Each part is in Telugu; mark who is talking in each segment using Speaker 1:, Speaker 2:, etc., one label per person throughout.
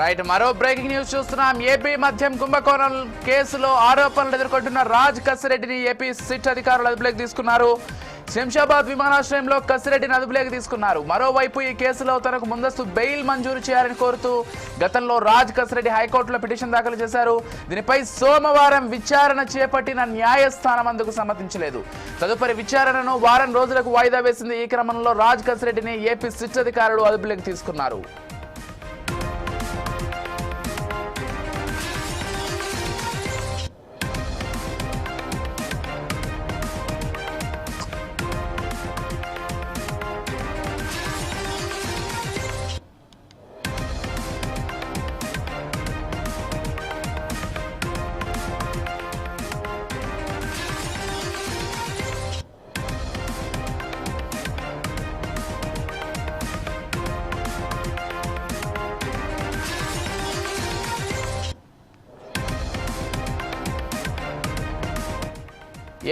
Speaker 1: రైట్ మరో బ్రేకింగ్ న్యూస్ చూస్తున్నాం. ఏపీ మద్యం కుంభకోణం కేసులో ఆరోపణలు ఎదుర్కొంటున్న రాజ్ కసిరెడ్డిని ఏపీ సిట్ అధికారులు అదుపులోకి తీసుకున్నారు. శంషాబాద్ విమానాశ్రయంలో కసిరెడ్డిని అదుపులోకి తీసుకున్నారు. మరోవైపు ఈ కేసులో తనకు ముందస్తు బెయిల్ మంజూరు చేయాలని కోరుతూ గతంలో రాజ్ కసిరెడ్డి హైకోర్టులో పిటిషన్ దాఖలు చేశారు. దీనిపై సోమవారం విచారణ చేపట్టిన న్యాయస్థానం అందుకు సమ్మతించలేదు. తదుపరి విచారణను వారం రోజులకు వాయిదా వేసింది ఈ క్రమంలో రాజ్ కసిరెడ్డిని ఏపీ సిట్ అధికారులు అదుపులోకి తీసుకున్నారు.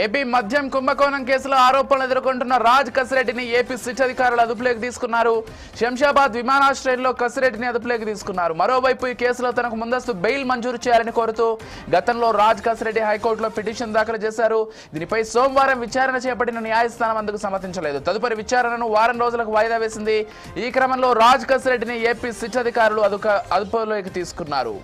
Speaker 1: ఏపీ మద్యం కుంభకోణం కేసులో ఆరోపణలు ఎదుర్కొంటున్న రాజ్ కసిరెడ్డిని ఏపీ సిట్ అధికారులు అదుపులోకి తీసుకున్నారు. శంషాబాద్ విమానాశ్రయంలో కసిరెడ్డిని అదుపులోకి తీసుకున్నారు. మరోవైపు ఈ కేసులో తనకు ముందస్తు బెయిల్ మంజూరు చేయాలని కోరుతూ గతంలో రాజ్ కసిరెడ్డి హైకోర్టులో పిటిషన్ దాఖలు చేశారు. దీనిపై సోమవారం విచారణ చేపట్టిన న్యాయస్థానం అందుకు సమ్మతించలేదు. తదుపరి విచారణను వారం రోజులకు వాయిదా వేసింది. ఈ క్రమంలో రాజ్ కసిరెడ్డిని ఏపీ సిట్ అధికారులు అదుక అదుపులోకి తీసుకున్నారు.